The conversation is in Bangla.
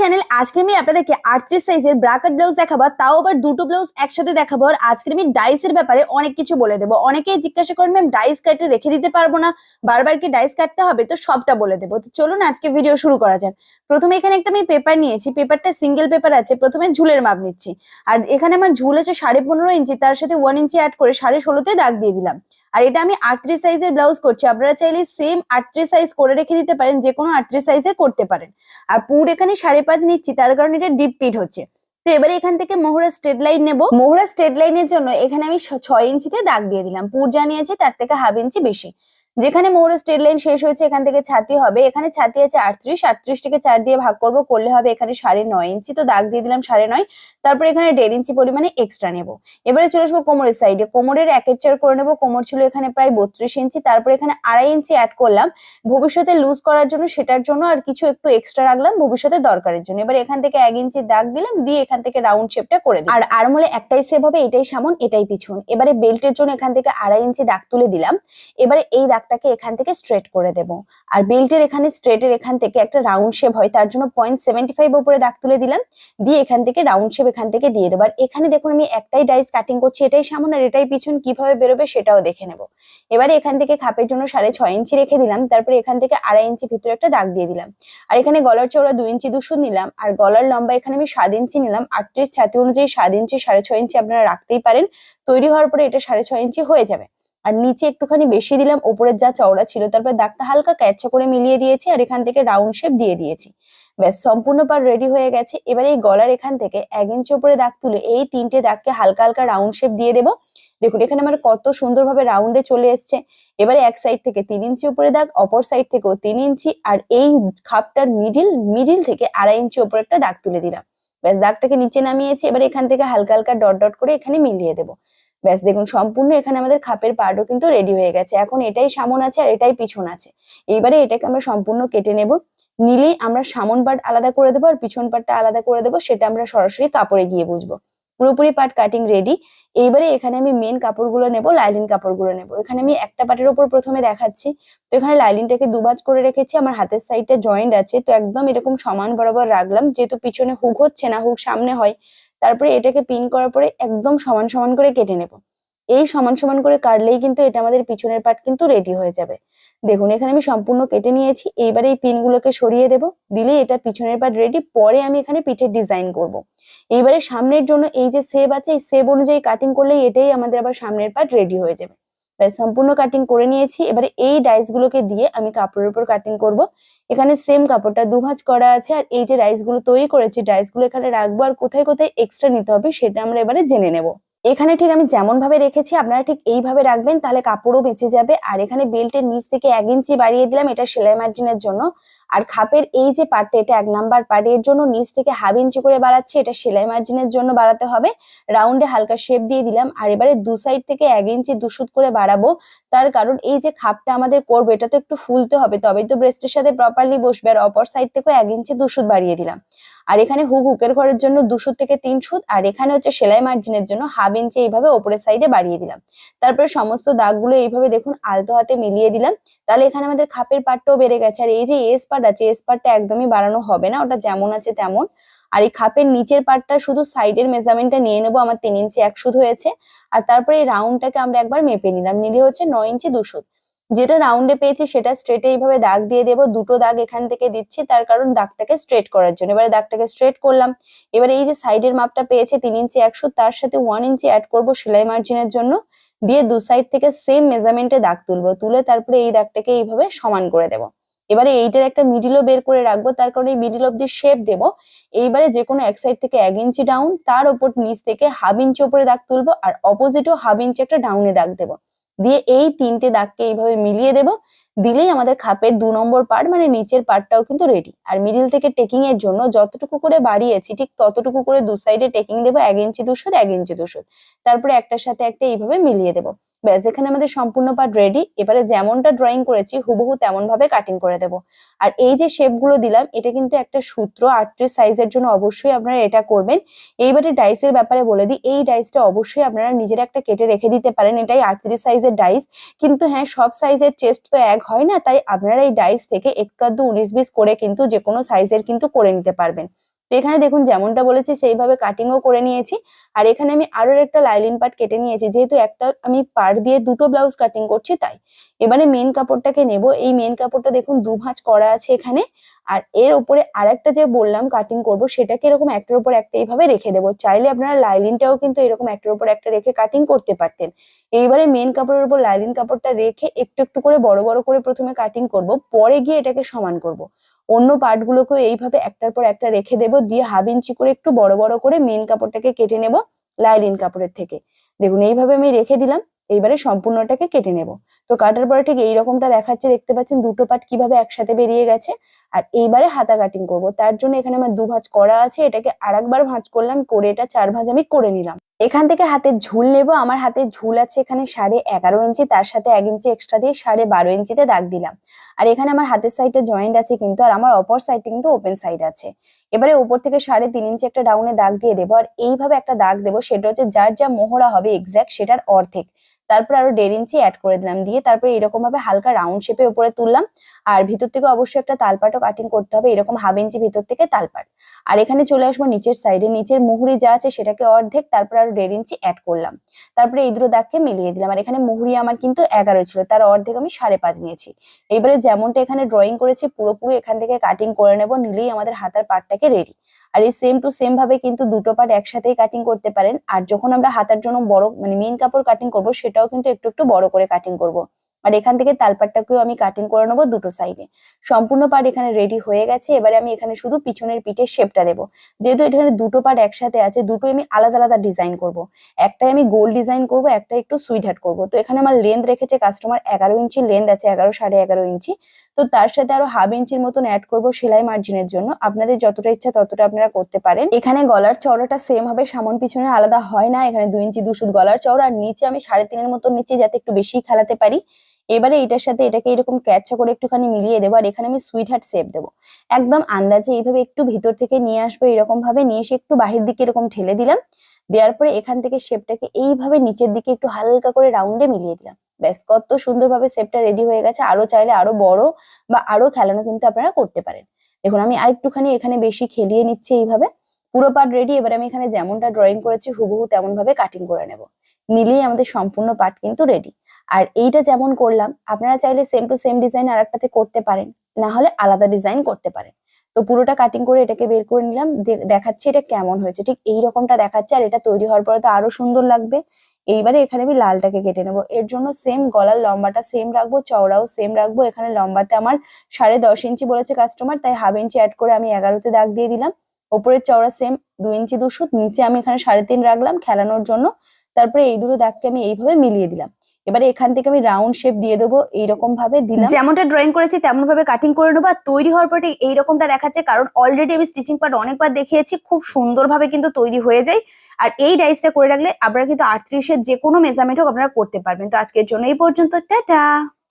চ্যানেল আজকে আমি আপনাদেরকে আটত্রিশ সাইজের ব্রাকেট ব্লাউজ দেখাবো, তাও আবার দুটো ব্লাউজ একসাথে দেখাবো, আর ব্যাপারে অনেক কিছু বলে দেবো। অনেকেই জিজ্ঞাসা ডাইস রেখে দিতে পারব না, বারবার কি ডাইস কাটতে হবে? তো সবটা বলে দেবো। চলুন আজকে ভিডিও শুরু করা প্রথমে এখানে একটা আমি পেপার নিয়েছি পেপারটা সিঙ্গেল পেপার আছে, প্রথমে ঝুলের মাপ নিচ্ছি। আর এখানে আমার ঝুল আছে সাড়ে পনেরো ইঞ্চি তার সাথে ওয়ান ইঞ্চি অ্যাড করে সাড়ে ষোলোতে দাগ দিয়ে দিলাম। আর এটা আমি আটত্রিশ সাইজের ব্লাউজ করছি। আপনারা চাইলে সেম আটত্রিশ সাইজ করে রেখে দিতে পারেন যে কোনো আটত্রিশ সাইজের করতে পারেন। আর পুর এখানে সাড়ে পাঁচ নিচ্ছি, তার কারণে এটা ডিপ পিট হচ্ছে। তো এবারে এখান থেকে মোহরা স্ট্রেট লাইন নেব। মোহরা স্ট্রেট লাইনের জন্য এখানে আমি ছয় ইঞ্চিতে দাগ দিয়ে দিলাম। পুর জানিয়েছি তার থেকে হাফ ইঞ্চি বেশি। যেখানে মোহরা স্ট্রেট লাইন শেষ হয়েছে, এখান থেকে ছাতি হবে। এখানে ছাতি আছে আটত্রিশ আটত্রিশ থেকে চার দিয়ে ভাগ করব, করলে হবে এখানে সাড়ে নয় ইঞ্চি। তো দাগ দিয়ে দিলাম সাড়ে নয়, তারপর এখানে দেড় ইঞ্চি পরিমাণে এক্সট্রা নেব। এবারে চলে আসব কোমরের সাইডে কোমরের এক চার করে নেব, কোমর ছিল এখানে প্রায় বত্রিশ ইঞ্চি, তারপর এখানে আড়াই ইঞ্চি অ্যাড করলাম। ভবিষ্যতে লুজ করার জন্য সেটার জন্য আর কিছু একটু এক্সট্রা রাখলাম, ভবিষ্যতে দরকারের জন্য। এবার এখান থেকে এক ইঞ্চি দাগ দিলাম, দিয়ে এখান থেকে রাউন্ড শেপটা করে দিলাম। আর আরমোলে একটাই সেভ হবে, এটাই সামন, এটাই পিছন। এবারে বেল্টের জন্য এখান থেকে আড়াই ইঞ্চি দাগ তুলে দিলাম। এবারে এই দাগটাকে এখান থেকে স্ট্রেট করে দেব। আর বেল্টের এখানে স্ট্রেটের এখান থেকে একটা রাউন্ড শেপ হয়, তার জন্য পয়েন্ট সেভেন্টি ফাইভ ওপরে দাগ তুলে দিলাম। দিয়ে এখান থেকে রাউন্ড শেপ এখান থেকে দিয়ে দেবো। আর এখানে দেখুন আমি একটাই ডাইস কাটিং করছি, এটাই সামনে আর এটাই পিছন, কীভাবে বেরোবে সেটাও দেখে নেব। এবারে এখান থেকে খাপের জন্য সাড়ে ছয় ইঞ্চি রেখে দিলাম, তারপরে এখান থেকে আড়াই ইঞ্চি ভিতরে একটা দাগ দিয়ে দিলাম। আর এখানে গলার চওড়া দুই ইঞ্চি দুশো নিলাম, আর গলার লম্বা এখানে আমি সাত ইঞ্চি নিলাম। আটত্রিশ ছাতি অনুযায়ী সাত ইঞ্চি, সাড়ে ছয় ইঞ্চি আপনারা রাখতেই পারেন। তৈরি হওয়ার পরে এটা সাড়ে ছয় ইঞ্চি হয়ে যাবে। আর নিচে একটুখানি বেশি দিলাম, ওপরের যা চওড়া ছিল, তারপরে দাগটা হালকা ক্যাচা করে মিলিয়ে দিয়েছি আর এখান থেকে রাউন্ড শেপ দিয়ে দিয়েছি। ব্যাস, সম্পূর্ণ পার রেডি হয়ে গেছে। এবারে এই গলার এখান থেকে এক ইঞ্চি উপরে দাগ তুলে এই তিনটে দাগকে হালকা হালকা রাউন্ড শেপ দিয়ে দেবো। দেখুন, এখানে আমার কত সুন্দরভাবে রাউন্ডে চলে এসছে। এবারে এক সাইড থেকে তিন ইঞ্চি উপরে দাগ, অপর সাইড থেকেও তিন ইঞ্চি আর এই খাপটার মিডিল মিডিল থেকে আড়াই ইঞ্চি উপরে একটা দাগ তুলে দিলাম। ব্যাস, দাগটাকে নিচে নামিয়েছি। এবার এখান থেকে হালকা হালকা ডট ডট করে এখানে মিলিয়ে দেবো। ব্যাস, দেখুন, সম্পূর্ণ এখানে আমাদের খাপের পার্টও কিন্তু রেডি হয়ে গেছে। এখন এটাই সামন আছে আর এটাই পিছন আছে। এইবারে এটাকে আমরা সম্পূর্ণ কেটে নেব। নিলেই আমরা সামন পার্ট আলাদা করে দেবো আর পিছন পার্টটা আলাদা করে দেবো, সেটা আমরা সরাসরি কাপড়ে গিয়ে বুঝব। পুরোপুরি পার্ট কাটিং রেডি এইবারে এখানে আমি মেন কাপড়গুলো নেব লাইলিন কাপড়গুলো নেব। এখানে আমি একটা পার্টের উপর প্রথমে দেখাচ্ছি। তো এখানে লাইলিনটাকে দুবাজ করে রেখেছি, আমার হাতের সাইডটা জয়েন্ট আছে। তো একদম এরকম সমান বরাবর রাখলাম, যেহেতু পিছনে হুক হচ্ছে না হুক সামনে হয় তারপরে এটাকে পিন করার পরে একদম সমান সমান করে কেটে নেব। এই সমান সমান করে কাটলেই কিন্তু এটা আমাদের পিছনের পার্ট কিন্তু রেডি হয়ে যাবে। দেখুন, এখানে আমি সম্পূর্ণ কেটে নিয়েছি, এইবারে এই পিনগুলোকে সরিয়ে দেব। দিলে এটা পিছনের পার্ট রেডি পরে আমি এখানে পিঠের ডিজাইন করব। এইবারে সামনের জন্য এই যে সেব আছে, এই সেব অনুযায়ী কাটিং করলেই এটাই আমাদের আবার সামনের পার্ট রেডি হয়ে যাবে। ব্যাস সম্পূর্ণ কাটিং করে নিয়েছি। এবারে এই ডাইস গুলোকে দিয়ে আমি কাপড়ের উপর কাটিং করব। এখানে সেম কাপড়টা দুভাজ করা আছে আর এই যে রাইসগুলো তৈরি করেছি ডাইসগুলো এখানে রাখব আর কোথায় কোথায় এক্সট্রা নিতে হবে সেটা আমরা এবারে জেনে নেব। এখানে ঠিক আমি যেমন ভাবে রেখেছি, আপনারা ঠিক এইভাবে রাখবেন, তাহলে কাপড়ও বেঁচে যাবে। আর এখানে বেল্টের নিচ থেকে এক ইঞ্চি বাড়িয়ে দিলাম, এটা সেলাই মার্জিনের জন্য। আর খাপের এই যে পার্টটা এটা এক নাম্বার পার্ট এর জন্য নিচ থেকে হাফ ইঞ্চি করে বাড়াচ্ছি, এটা সেলাই মার্জিনের জন্য বাড়াতে হবে। রাউন্ডে হালকা শেপ দিয়ে দিলাম, আর এবারে দু সাইড থেকে এক ইঞ্চি দুশুত করে বাড়াবো। তার কারণ এই যে খাপটা আমাদের করব, এটা তো একটু ফুলতে হবে, তবেই তো ব্রেস্টের সাথে প্রপারলি বসবে, আর অপর সাইড থেকেও এক ইঞ্চি দুশুত বাড়িয়ে দিলাম। আর এখানে হুক, হুকের ঘরের জন্য দুশুত থেকে তিন সুত, আর এখানে হচ্ছে সেলাই মার্জিনের জন্য হাফ ইঞ্চি এইভাবে ওপরের সাইডে বাড়িয়ে দিলাম। তারপরে সমস্ত দাগগুলো এইভাবে দেখুন আলতো হাতে মিলিয়ে দিলাম। তাহলে এখানে আমাদের খাপের পাটটাও বেড়ে গেছে। আর এই যে এস পাট আছে এস পাটটা একদমই বাড়ানো হবে না, ওটা যেমন আছে তেমন। আর এই খাপের নিচের পাটটা শুধু সাইডের মেজারমেন্টটা নিয়ে নেব, আমার তিন ইঞ্চি এক সুদ হয়েছে। আর তারপরে এই রাউন্ডটাকে আমরা একবার মেপে নিলাম। নিলে হচ্ছে নয় ইঞ্চি দুশুদ যেটা রাউন্ডে পেয়েছি সেটা স্ট্রেটে এইভাবে দাগ দিয়ে দেবো, দুটো দাগ এখান থেকে দিচ্ছি, তার কারণ দাগটাকে স্ট্রেট করার জন্য। এবারে দাগটাকে স্ট্রেট করলাম। এবারে এই যে সাইডের মাপটা পেয়েছে তিন ইঞ্চি একশো, তার সাথে ওয়ান ইঞ্চি অ্যাড করব সেলাই মার্জিনের জন্য। দিয়ে দু সাইড থেকে সেম মেজারমেন্টে দাগ তুলবো, তুলে তারপরে এই দাগটাকে এইভাবে সমান করে দেবো। এবারে এইটার একটা মিডিলও বের করে রাখব, তার কারণে এই মিডিল অব্দি শেপ দেবো। এইবারে যে কোনো এক সাইড থেকে এক ইঞ্চি ডাউন তার ওপর নিচ থেকে হাফ ইঞ্চি ওপরে দাগ তুলবো, আর অপোজিটও হাফ ইঞ্চি একটা ডাউনে দাগ দেবো। দিয়ে এই তিনটে দাগকে এইভাবে মিলিয়ে দেব। দিলেই আমাদের খাপের দু নম্বর পার্ট মানে নিচের পার্টটাও কিন্তু রেডি আর মিডিল থেকে টেকিং এর জন্য যতটুকু করে বাড়িয়েছি, ঠিক ততটুকু করে দু সাইডে টেকিং দেবো এক ইঞ্চি দুশো এক ইঞ্চি দুশো তারপরে একটার সাথে একটা এইভাবে মিলিয়ে দেবো। ব্যাস, এখানে আমাদের সম্পূর্ণ পার্ট রেডি এবারে যেমনটা ড্রয়িং করেছি, হুবহু তেমন ভাবে কাটিং করে দেব। আর এই যে শেপগুলো দিলাম, এটা কিন্তু একটা সূত্র আটত্রিশ সাইজের জন্য অবশ্যই আপনারা এটা করবেন। এইবারে ডাইসের ব্যাপারে বলে দিই, এই ডাইসটা অবশ্যই আপনারা নিজের একটা কেটে রেখে দিতে পারেন। এটাই আটত্রিশ সাইজের ডাইস কিন্তু হ্যাঁ সব সাইজের চেস্ট তো এক হয় না, তাই আপনারা এই ডাইস থেকে একটু আধটু উনিশ বিশ করে কিন্তু যে কোনো সাইজের কিন্তু করে নিতে পারবেন। তো এখানে দেখুন যেমনটা বলেছি, সেইভাবে কাটিংও করে নিয়েছি। আর এখানে আমি আরও একটা লাইলিন পার্ট কেটে নিয়েছি, যেহেতু একটা আমি পার্ট দিয়ে দুটো ব্লাউজ কাটিং করছি তাই। এবারে মেন কাপড়টাকে নেব, এই মেন কাপড়টা দেখুন দু ভাঁজ করা আছে এখানে। আর এর উপরে আরেকটা যে বললাম কাটিং করব, সেটাকে এরকম একটার উপর একটা এইভাবে রেখে দেবো। চাইলে আপনারা লাইলিনটাও কিন্তু এরকম একটার উপর একটা রেখে কাটিং করতে পারতেন। এইবারে মেন কাপড়ের উপর লাইলিন কাপড়টা রেখে একটু একটু করে বড় বড় করে প্রথমে কাটিং করব, পরে গিয়ে এটাকে সমান করব। অন্য পার্ট গুলোকেও এইভাবে একটার পর একটা রেখে দেব, দিয়ে হাফ ইঞ্চি করে একটু বড় বড় করে মেন কাপড়টাকে কেটে নেব লাইলিন কাপড়ের থেকে। দেখুন, এইভাবে আমি রেখে দিলাম, এইবারে সম্পূর্ণটাকে কেটে নেব। তো কাটার পরে ঠিক এইরকমটা দেখাচ্ছে, দেখতে পাচ্ছেন দুটো পার্ট কীভাবে একসাথে বেরিয়ে গেছে, আর এইবারে হাতা কাটিং করব। তার জন্য এখানে আমার দু ভাঁজ করা আছে, এটাকে আরেকবার ভাঁজ করলাম, করে এটা চার ভাঁজ আমি করে নিলাম। এখান থেকে হাতে ঝুল নেব। আমার হাতে ঝুল আছে এখানে সাড়ে এগারো ইঞ্চি, তার সাথে এক ইঞ্চি এক্সট্রা দিয়ে সাড়ে বারো ইঞ্চিতে দাগ দিলাম। আর এখানে আমার হাতের সাইডটা জয়েন্ট আছে কিন্তু, আর আমার অপর সাইডটা কিন্তু ওপেন সাইড আছে। এবারে ওপর থেকে সাড়ে তিন ইঞ্চি একটা ডাউনে দাগ দিয়ে দেবো। আর এইভাবে একটা দাগ দেবো, সেটা হচ্ছে যার যা মোহরা হবে এক্স্যাক্ট সেটার অর্ধেক। তারপর আরও দেড় ইঞ্চি অ্যাড করে দিলাম। দিয়ে তারপরে এরকম ভাবে হালকা রাউন্ড শেপে উপরে তুললাম। আর ভিতর থেকে অবশ্যই একটা তালপাটও কাটিং করতে হবে। এরকম হাফ ইঞ্চি ভিতর থেকে তালপাট। আর এখানে চলে আসব নিচের সাইডে নিচের মুহুরি যা আছে সেটাকে অর্ধেক তারপর আরও দেড় ইঞ্চি অ্যাড করলাম। তারপরে এই দুটো দাগকে মিলিয়ে দিলাম। আর এখানে মুহুরি আমার কিন্তু এগারো ছিল। তার অর্ধেক আমি সাড়ে পাঁচ নিয়েছি। এবারে যেমনটা এখানে ড্রয়িং করেছি, পুরোপুরি এখান থেকে কাটিং করে নেব। নিলেই আমাদের হাতার পাটটাকে রেডি আর এই সেম টু সেম ভাবে কিন্তু দুটো পার্ট একসাথেই কাটিং করতে পারেন। আর যখন আমরা হাতার জন্য বড় মানে মেন কাপড় কাটিং করব, সেটাও কিন্তু একটু একটু বড় করে কাটিং করব। আর এখান থেকে তালপাটটাকেও আমি কাটিং করে নেব দুটো সাইডে সম্পূর্ণ পার্ট এখানে রেডি হয়ে গেছে, এবারে আমি এখানে শুধু পিছনের পিঠের শেপটা দেবো। যেহেতু এখানে দুটো পার্ট একসাথে আছে দুটো আমি আলাদা আলাদা ডিজাইন করব। একটাই আমি গোল ডিজাইন করব একটা একটু সুইট হাট করব। তো এখানে আমার লেন্থ রেখেছে কাস্টমার এগারো ইঞ্চি লেন্থ আছে এগারো, সাড়ে এগারো ইঞ্চি। তো তার সাথে আরও হাফ ইঞ্চির মতন অ্যাড করব সেলাই মার্জিনের জন্য। আপনাদের যতটা ইচ্ছা ততটা আপনারা করতে পারেন। এখানে গলার চওড়াটা সেম হবে, সামন পিছনে আলাদা হয় না। এখানে দুই ইঞ্চি দুশুদ গলার চওড়া, আর নিচে আমি সাড়ে তিনের মতন নিচে যাতে একটু বেশি খেলাতে পারি। এবারে এটার সাথে এটাকে এরকম ক্যাচা করে একটুখানি মিলিয়ে দেবো, আর এখানে আমি সুইট হার্ট শেপ দেবো। একদম আন্দাজে এইভাবে একটু ভিতর থেকে নিয়ে আসব এরকম ভাবে নিয়ে এসে একটু বাহির দিকে এরকম ঠেলে দিলাম। দেওয়ার পরে এখান থেকে শেপটাকে এইভাবে নিচের দিকে একটু হালকা করে রাউন্ডে মিলিয়ে দিলাম। ব্যাস, কত সুন্দরভাবে শেপটা রেডি হয়ে গেছে। আরও চাইলে আরও বড় বা আরও খেলানো কিন্তু আপনারা করতে পারেন। দেখুন, আমি আরেকটুখানি এখানে বেশি খেলিয়ে নিচ্ছি এইভাবে। পুরো পার্ট রেডি এবার আমি এখানে যেমনটা ড্রয়িং করেছি, হুবহু তেমন ভাবে কাটিং করে নেব। নিলেই আমাদের সম্পূর্ণ পার্ট কিন্তু রেডি আর এইটা যেমন করলাম, আপনারা চাইলে সেম টু সেম ডিজাইন আর একটাতে করতে পারেন না হলে আলাদা ডিজাইন করতে পারেন। তো পুরোটা কাটিং করে এটাকে বের করে নিলাম দেখাচ্ছি এটা কেমন হয়েছে। ঠিক এই রকমটা দেখাচ্ছে, আর এটা তৈরি হওয়ার পরে তো আরও সুন্দর লাগবে। এইবারে এখানে আমি লালটাকে কেটে নেব। এর জন্য সেম গলার লম্বাটা সেম রাখব, চওড়াও সেম রাখব। এখানে লম্বাতে আমার সাড়ে দশ ইঞ্চি বলেছে কাস্টমার তাই হাফ ইঞ্চি অ্যাড করে আমি এগারোতে দাগ দিয়ে দিলাম। ওপরের চওড়া সেম দু ইঞ্চি দুশো, নিচে আমি এখানে সাড়ে তিন রাখলাম খেলানোর জন্য। তারপরে এই দুটো দাগকে আমি এইভাবে মিলিয়ে দিলাম। এবারে এখান থেকে আমি রাউন্ড শেপ দিয়ে দেবো এইরকম ভাবে দিলাম। যেমনটা ড্রয়িং করেছি তেমন ভাবে কাটিং করে নেব। আর তৈরি হওয়ার পরে ঠিক এইরকমটা দেখাচ্ছে, কারণ অলরেডি আমি স্টিচিং পার্ট অনেকবার দেখিয়েছি, খুব সুন্দরভাবে কিন্তু তৈরি হয়ে যায়। আর এই ডাইসটা করে রাখলে আপনারা কিন্তু আটত্রিশের যে কোনো মেজারমেন্ট হোক আপনারা করতে পারবেন। তো আজকের জন্য এই পর্যন্ত, টাটা!